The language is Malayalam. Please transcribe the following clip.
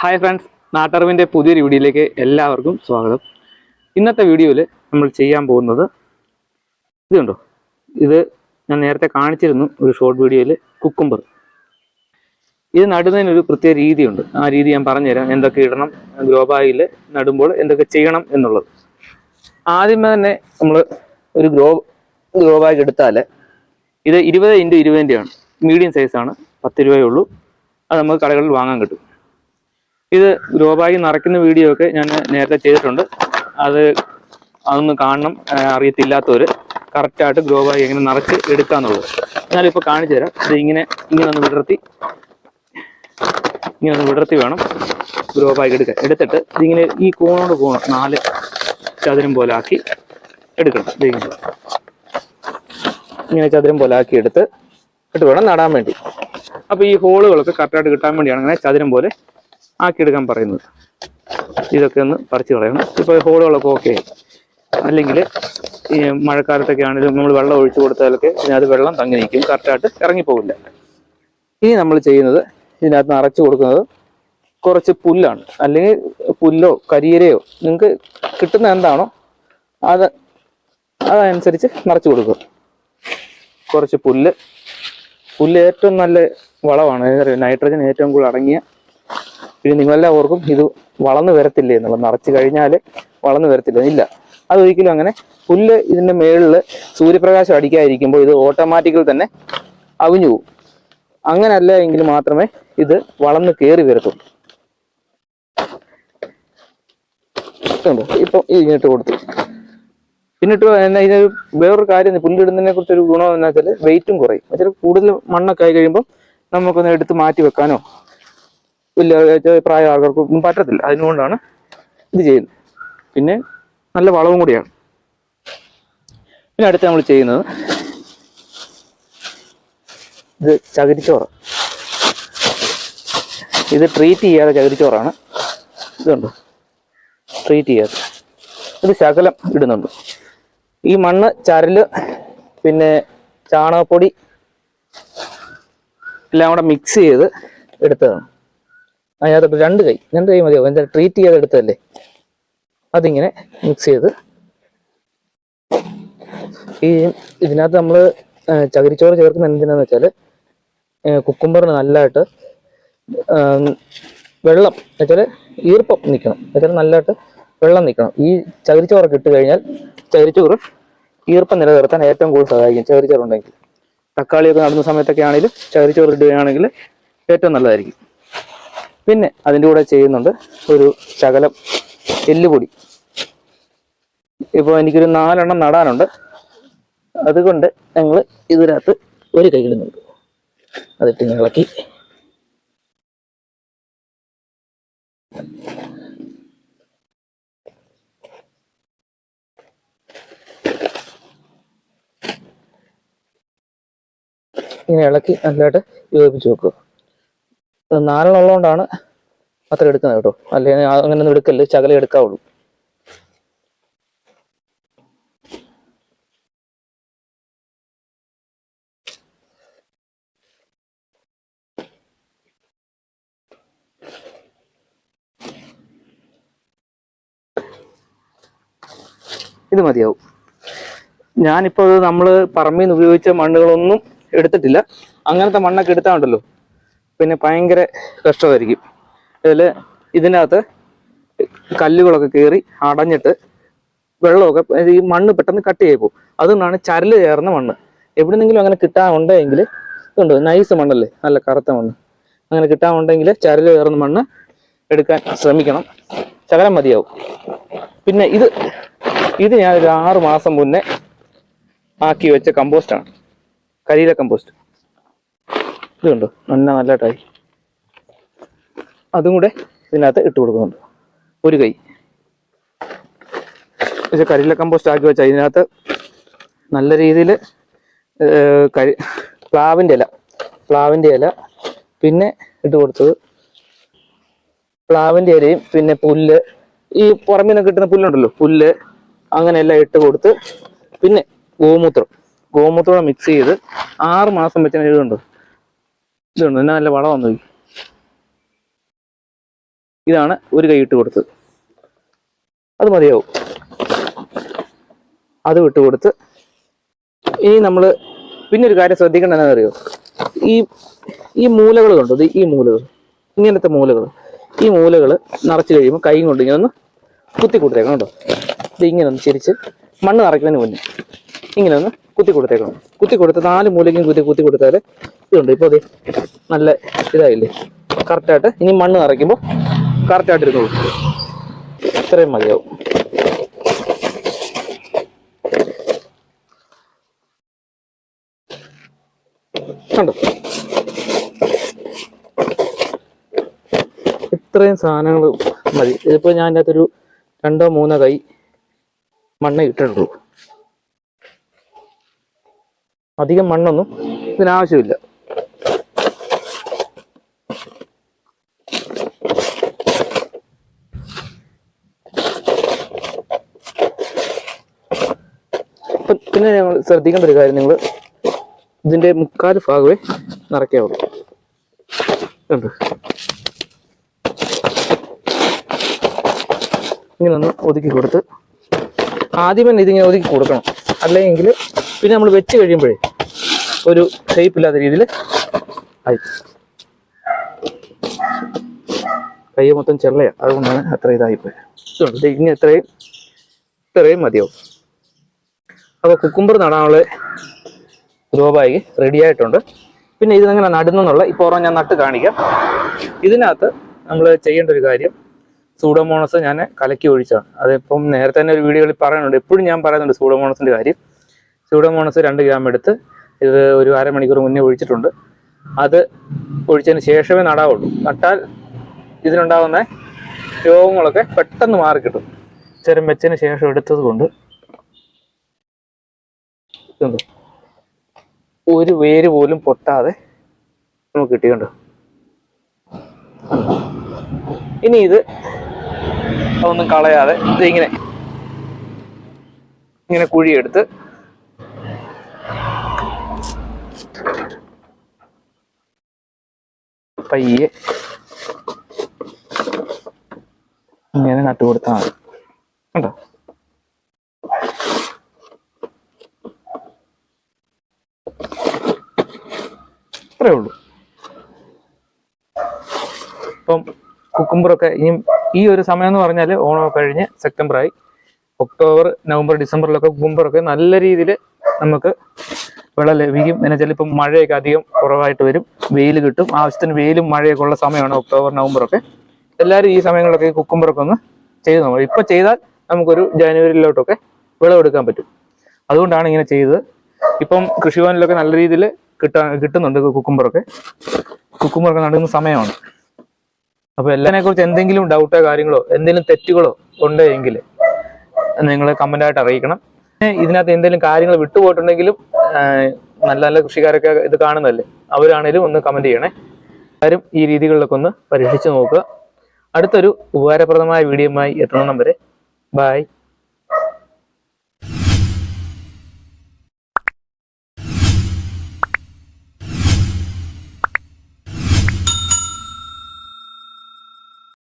ഹായ് ഫ്രണ്ട്സ് നാട്ടറിവിന്റെ പുതിയൊരു വീഡിയോയിലേക്ക് എല്ലാവർക്കും സ്വാഗതം. ഇന്നത്തെ വീഡിയോയിൽ നമ്മൾ ചെയ്യാൻ പോകുന്നത് ഇതുണ്ടോ ഇത് ഞാൻ നേരത്തെ കാണിച്ചിരുന്നു ഒരു ഷോർട്ട് വീഡിയോയിൽ കുക്കുംബർ ഇത് നടുന്നതിനൊരു പ്രത്യേക രീതിയുണ്ട്. ആ രീതി ഞാൻ പറഞ്ഞുതരാം. എന്തൊക്കെ ഇടണം ഗ്രോബായിൽ നടുമ്പോൾ എന്തൊക്കെ ചെയ്യണം എന്നുള്ളത്. ആദ്യമേ തന്നെ നമ്മൾ ഒരു ഗ്രോ ഗ്രോ ബാഗ് എടുത്താൽ ഇത് ഇരുപത് ഇന്റു ഇരുപതിന്റെയാണ്. മീഡിയം സൈസാണ് പത്ത് രൂപയേ ഉള്ളൂ. അത് നമുക്ക് കടകളിൽ വാങ്ങാൻ കിട്ടും. ഇത് ഗ്രോ ബാഗ് നിറയ്ക്കുന്ന വീഡിയോ ഒക്കെ ഞാൻ നേരത്തെ ചെയ്തിട്ടുണ്ട്. അത് അതൊന്ന് കാണണം അറിയത്തില്ലാത്തവർ കറക്റ്റായിട്ട് ഗ്രോ എങ്ങനെ നിറച്ച് എടുക്കാന്നുള്ളത്. ഞാനിപ്പോൾ കാണിച്ചു തരാം. ഇത് ഇങ്ങനെ ഇങ്ങനെ ഒന്ന് വിടർത്തി. ഇങ്ങനെ ഒന്ന് വിടർത്തി വേണം ഗ്രോ ബാഗ് എടുക്കാൻ. എടുത്തിട്ട് ഇതിങ്ങനെ ഈ കോണോട് കോണം നാല് ചതുരം പോലെ ആക്കി എടുക്കണം. ദേ ഇങ്ങനെ. ഇങ്ങനെ ചതുരം പോലെ ആക്കി എടുത്ത് ഇട്ട് വേണം നടാൻ വേണ്ടി. അപ്പോൾ ഈ ഹോളുകളൊക്കെ കറക്റ്റായിട്ട് കിട്ടാൻ വേണ്ടിയാണ് അങ്ങനെ ചതുരം പോലെ ആക്കിയെടുക്കാൻ പറയുന്നത്. ഇതൊക്കെ ഒന്ന് പറിച്ചു കളയണം. ഇപ്പോൾ ഹോളുകളൊക്കെ ഓക്കെ അല്ലെങ്കിൽ ഈ മഴക്കാലത്തൊക്കെ ആണെങ്കിലും നമ്മൾ വെള്ളം ഒഴിച്ചു കൊടുത്താലൊക്കെ ഇതിനകത്ത് വെള്ളം തങ്ങി നിൽക്കും. കറക്റ്റായിട്ട് ഇറങ്ങിപ്പോകില്ല. ഇനി നമ്മൾ ചെയ്യുന്നത് ഇതിനകത്ത് അരച്ചു കൊടുക്കുന്നത് കുറച്ച് പുല്ലാണ്. അല്ലെങ്കിൽ പുല്ലോ കരിയരയോ നിങ്ങൾക്ക് കിട്ടുന്ന എന്താണോ അത് അതനുസരിച്ച് നിറച്ച് കൊടുക്കുക. കുറച്ച് പുല്ല്. പുല്ല് ഏറ്റവും നല്ല വളമാണ്. നൈട്രജൻ ഏറ്റവും കൂടുതൽ അടങ്ങിയ പിന്നെ നിങ്ങളെല്ലാം ഓർക്കും ഇത് വളർന്നു വരത്തില്ലേ എന്നുള്ളത് നിറച്ച് കഴിഞ്ഞാൽ വളർന്നു വരത്തില്ല. ഇല്ല. അതൊരിക്കലും അങ്ങനെ പുല്ല് ഇതിന്റെ മേളിൽ സൂര്യപ്രകാശം അടിക്കാതിരിക്കുമ്പോൾ ഇത് ഓട്ടോമാറ്റിക്കൽ തന്നെ അവിഞ്ഞു പോകും. അങ്ങനല്ല എങ്കിൽ മാത്രമേ ഇത് വളർന്ന് കയറി വരത്തുള്ളൂ. ഇതുണ്ടോ ഇപ്പൊ ഇതിനിട്ട് കൊടുത്തു. പിന്നിട്ട് ഇതിനൊരു വേറൊരു കാര്യം പുല്ലിടുന്നതിനെ കുറിച്ചൊരു ഗുണം എന്ന് വെച്ചാൽ വെയിറ്റും കുറയും. വെച്ചാൽ കൂടുതൽ മണ്ണൊക്കെ ആയി കഴിയുമ്പോൾ നമുക്കൊന്ന് എടുത്ത് മാറ്റി വെക്കാനോ വലിയ പ്രായ ആൾക്കാർക്കൊന്നും പറ്റത്തില്ല. അതിനുകൊണ്ടാണ് ഇത് ചെയ്യുന്നത്. പിന്നെ നല്ല വളവും കൂടിയാണ്. പിന്നെ അടുത്ത് നമ്മൾ ചെയ്യുന്നത് ഇത് ചകിരിച്ചോറ്. ഇത് ട്രീറ്റ് ചെയ്യാതെ ചകിരിച്ചോറാണ്. ഇതുണ്ട് ട്രീറ്റ് ചെയ്യാതെ. ഇത് ശകലം ഇടുന്നുണ്ട്. ഈ മണ്ണ് ചരൽ പിന്നെ ചാണകപ്പൊടി എല്ലാം കൂടെ മിക്സ് ചെയ്ത് എടുത്തതാണ്. അതിനകത്ത് രണ്ട് കൈ രണ്ട് കൈ മതിയാവും. എന്താ ട്രീറ്റ് ചെയ്ത് എടുത്തതല്ലേ? അതിങ്ങനെ മിക്സ് ചെയ്ത് ഈ ഇതിനകത്ത് നമ്മൾ ചകിരിച്ചോറ് ചേർക്കുന്ന എന്തിനാന്ന് വെച്ചാൽ കുക്കുംബറിന് നല്ലതായിട്ട് വെള്ളം എന്നുവെച്ചാൽ ഈർപ്പം നിൽക്കണം എന്നുവെച്ചാൽ നല്ലതായിട്ട് വെള്ളം നിൽക്കണം ഈ ചകിരിച്ചോറൊക്കെ ഇട്ട് കഴിഞ്ഞാൽ ചകിരിച്ചോറ് ഈർപ്പം നിലനിർത്താൻ ഏറ്റവും കൂടുതൽ സഹായിക്കും ചകിരിച്ചോറുണ്ടെങ്കിൽ. തക്കാളിയൊക്കെ നടുന്ന സമയത്തൊക്കെ ആണെങ്കിലും ചകിരിച്ചോറ് ഇടുകയാണെങ്കിൽ ഏറ്റവും നല്ലതായിരിക്കും. പിന്നെ അതിന്റെ കൂടെ ചെയ്യുന്നുണ്ട് ഒരു ശകലം എല്ലുപൊടി. ഇപ്പോൾ എനിക്കൊരു നാലെണ്ണം നടാനുണ്ട്. അതുകൊണ്ട് ഞങ്ങൾ ഇതിനകത്ത് ഒരു കൈ ഇടുന്നുണ്ട്. അതിട്ട് ഇളക്കി. ഇങ്ങനെ ഇളക്കി നല്ലതായിട്ട് യോജിപ്പിച്ച് വെക്കുക. ഇത് നാലെണ്ണം ഉള്ളതുകൊണ്ടാണ് അത്ര എടുക്കുന്നത് കേട്ടോ. അല്ലെങ്കിൽ അങ്ങനെ ഒന്നും എടുക്കല്ലേ ചകല എടുക്കാവുള്ളൂ. ഇത് മതിയാവും. ഞാനിപ്പോൾ നമ്മൾ പറമ്പിൽ നിന്ന് ഉപയോഗിച്ച മണ്ണുകളൊന്നും എടുത്തിട്ടില്ല. അങ്ങനത്തെ മണ്ണൊക്കെ എടുത്താൽ ഉണ്ടല്ലോ. പിന്നെ ഭയങ്കര കഷ്ടമായിരിക്കും. ഇതിൽ ഇതിനകത്ത് കല്ലുകളൊക്കെ കയറി അടഞ്ഞിട്ട് വെള്ളമൊക്കെ ഈ മണ്ണ് പെട്ടെന്ന് കട്ട് ചെയ്ത് പോകും. അതുകൊണ്ടാണ് ചരൽ ചേർന്ന മണ്ണ്. എവിടെന്നെങ്കിലും അങ്ങനെ കിട്ടാനുണ്ടെങ്കിൽ ഇതുണ്ട്? നൈസ് മണ്ണല്ലേ? നല്ല കറുത്ത മണ്ണ്. അങ്ങനെ കിട്ടാനുണ്ടെങ്കിൽ ചരൽ ചേർന്ന മണ്ണ് എടുക്കാൻ ശ്രമിക്കണം. ശകലം മതിയാവും. പിന്നെ ഇത് ഇത് ഞാൻ ഒരു ആറ് മാസം മുന്നേ ആക്കി വെച്ച കമ്പോസ്റ്റാണ് കരിയില കമ്പോസ്റ്റ് ഇതുണ്ടോ. നല്ല നല്ലതായി അതും കൂടെ ഇതിനകത്ത് ഇട്ട് കൊടുക്കുന്നുണ്ട്. ഒരു കൈ. പക്ഷെ കരിയില കമ്പോസ്റ്റ് ആക്കി വെച്ചാൽ ഇതിനകത്ത് നല്ല രീതിയിൽ കരി പ്ലാവിന്റെ ഇല. പ്ലാവിന്റെ ഇല പിന്നെ ഇട്ട് കൊടുത്തത് പ്ലാവിന്റെ ഇലയും പിന്നെ പുല്ല്. ഈ പുറമേ നിന്ന് കിട്ടുന്ന പുല്ലുണ്ടല്ലോ പുല്ല് അങ്ങനെയെല്ലാം ഇട്ട് കൊടുത്ത് പിന്നെ ഗോമൂത്രം. ഗോമൂത്രം മിക്സ് ചെയ്ത് ആറ് മാസം വെച്ചാൽ ഇതുണ്ട് ഇതുണ്ട്. എന്നാ നല്ല വളം വന്നു. ഇതാണ് ഒരു കൈ ഇട്ട് കൊടുത്തത്. അത് മതിയാവും. അത് വിട്ട് കൊടുത്ത് ഇനി നമ്മൾ പിന്നെ ഒരു കാര്യം ശ്രദ്ധിക്കേണ്ട എന്താ അറിയോ ഈ ഈ മൂലകൾ ഈ മൂലകൾ ഇങ്ങനത്തെ മൂലകൾ ഈ മൂലകൾ നിറച്ച് കഴിയുമ്പോൾ കൈ കൊണ്ട് ഇങ്ങനെ ഒന്ന് കുത്തി കൊടുത്തേക്കണം കേട്ടോ ഇത് ഇങ്ങനെ ഒന്ന് ചിരിച്ച് മണ്ണ് നിറയ്ക്കുന്നതിന് മുന്നേ ഇങ്ങനെ ഒന്ന് കുത്തി കൊടുത്തേക്കണം. കുത്തി കൊടുത്ത് നാല് മൂലയ്ക്കും കുത്തി കുത്തി കൊടുത്താൽ ഇതുണ്ട് ഇപ്പോൾ അത് നല്ല ഇതായില്ലേ? കറക്റ്റായിട്ട് ഇനി മണ്ണ് നിറയ്ക്കുമ്പോൾ കറക്റ്റായിട്ട് ഇരുന്നോളൂ. ഇത്രയും മതിയാവും. കണ്ടോ? ഇത്രയും സാധനങ്ങൾ മതി. ഇതിപ്പോ ഞാൻ അതിന്റെ അകത്തൊരു രണ്ടോ മൂന്നോ കൈ മണ്ണ് ഇട്ടിട്ടുള്ളൂ. അധികം മണ്ണൊന്നും ഇതിനാവശ്യമില്ല. പിന്നെ ഞങ്ങൾ ശ്രദ്ധിക്കേണ്ട ഒരു കാര്യം നിങ്ങൾ ഇതിന്റെ മുക്കാൽ ഭാഗമേ നിറയ്ക്കാവുള്ളൂ കണ്ടോ? ഇങ്ങനെ ഒന്ന് ഒതുക്കി കൊടുത്ത് ആദ്യം തന്നെ ഇതിങ്ങനെ ഒതുക്കി കൊടുക്കണം. അല്ലെങ്കിൽ പിന്നെ നമ്മൾ വെച്ച് കഴിയുമ്പോഴേ ഒരു ഷേപ്പ് ഇല്ലാത്ത രീതിയിൽ ആയി. കൈ മൊത്തം ചെള്ളയാണ് അതുകൊണ്ടാണ് അത്ര ഇതായിപ്പോയത്. ഇങ്ങനെ ഇത്രയും ഇത്രയും മതിയാവും. അപ്പോൾ കുക്കുംബർ നടാനുള്ള ഗ്രോബായി റെഡി ആയിട്ടുണ്ട്. പിന്നെ ഇതിനെങ്ങനെ നടുന്നുള്ള ഇപ്പോൾ ഓരോ ഞാൻ നട്ട് കാണിക്കാം. ഇതിനകത്ത് നമ്മൾ ചെയ്യേണ്ട ഒരു കാര്യം സൂഡോമോണസ് ഞാൻ കലക്കി ഒഴിച്ചാണ്. അതിപ്പം നേരത്തെ തന്നെ ഒരു വീഡിയോയിൽ പറയുന്നുണ്ട് എപ്പോഴും ഞാൻ പറയുന്നുണ്ട് സൂഡോമോണസിന്റെ കാര്യം. സൂഡോമോണസ് രണ്ട് ഗ്രാം എടുത്ത് ഇത് ഒരു അരമണിക്കൂർ മുന്നേ ഒഴിച്ചിട്ടുണ്ട്. അത് ഒഴിച്ചതിന് ശേഷമേ നടാവുള്ളൂ. നട്ടാൽ ഇതിനുണ്ടാകുന്ന രോഗങ്ങളൊക്കെ പെട്ടെന്ന് മാറിക്കിട്ടും. ചെരം വെച്ചതിന് ശേഷം എടുത്തത് കൊണ്ട് ഇതുണ്ടോ ഒരു വേര് പോലും പൊട്ടാതെ നമുക്ക് കിട്ടിയുണ്ട് ഇനി ഇത് ഒന്നും കളയാതെ ഇതിങ്ങനെ ഇങ്ങനെ ഇങ്ങനെ കുഴിയെടുത്ത് പയ്യെ ഇങ്ങനെ നട്ടുകൊടുത്താൽ മതി. അത്രേ ഉള്ളൂ. ഇപ്പം കുക്കുംബറൊക്കെ ഇനിയും ഈ ഒരു സമയം എന്ന് പറഞ്ഞാൽ ഓണം കഴിഞ്ഞ് സെപ്റ്റംബർ ആയി ഒക്ടോബർ നവംബർ ഡിസംബറിലൊക്കെ കുക്കുംബറൊക്കെ നല്ല രീതിയിൽ നമുക്ക് വിള ലഭിക്കും. എന്ന് വെച്ചാൽ ഇപ്പം മഴയൊക്കെ അധികം കുറവായിട്ട് വരും. വെയിൽ കിട്ടും. ആവശ്യത്തിന് വെയിലും മഴയൊക്കെ ഉള്ള സമയമാണ് ഒക്ടോബർ നവംബറൊക്കെ എല്ലാവരും ഈ സമയങ്ങളിലൊക്കെ ഈ കുക്കുംബറൊക്കെ ഒന്ന് ചെയ്ത് നോക്കാം ഇപ്പം ചെയ്താൽ നമുക്കൊരു ജനുവരിയിലോട്ടൊക്കെ വിളവെടുക്കാൻ പറ്റും. അതുകൊണ്ടാണ് ഇങ്ങനെ ചെയ്തത്. ഇപ്പം കൃഷിഭവനിലൊക്കെ നല്ല രീതിയിൽ കിട്ടാൻ കിട്ടുന്നുണ്ട് കുക്കുംബറൊക്കെ കുക്കുംബറൊക്കെ നടുന്ന സമയമാണ്. അപ്പോൾ എല്ലാതിനെ കുറിച്ച് എന്തെങ്കിലും ഡൗട്ടോ കാര്യങ്ങളോ എന്തെങ്കിലും തെറ്റുകളോ ഉണ്ടെങ്കിൽ നിങ്ങൾ കമന്റായിട്ട് അറിയിക്കണം. ഇതിനകത്ത് എന്തെങ്കിലും കാര്യങ്ങൾ വിട്ടുപോയിട്ടുണ്ടെങ്കിലും നല്ല നല്ല കൃഷിക്കാരൊക്കെ ഇത് കാണുന്നതല്ലേ? അവരാണേലും ഒന്ന് കമന്റ് ചെയ്യണേ. എല്ലാവരും ഈ രീതികളിലൊക്കെ ഒന്ന് പരീക്ഷിച്ച് നോക്കുക. അടുത്തൊരു ഉപകാരപ്രദമായ വീഡിയോയുമായി എത്തണം വരെ. ബായ്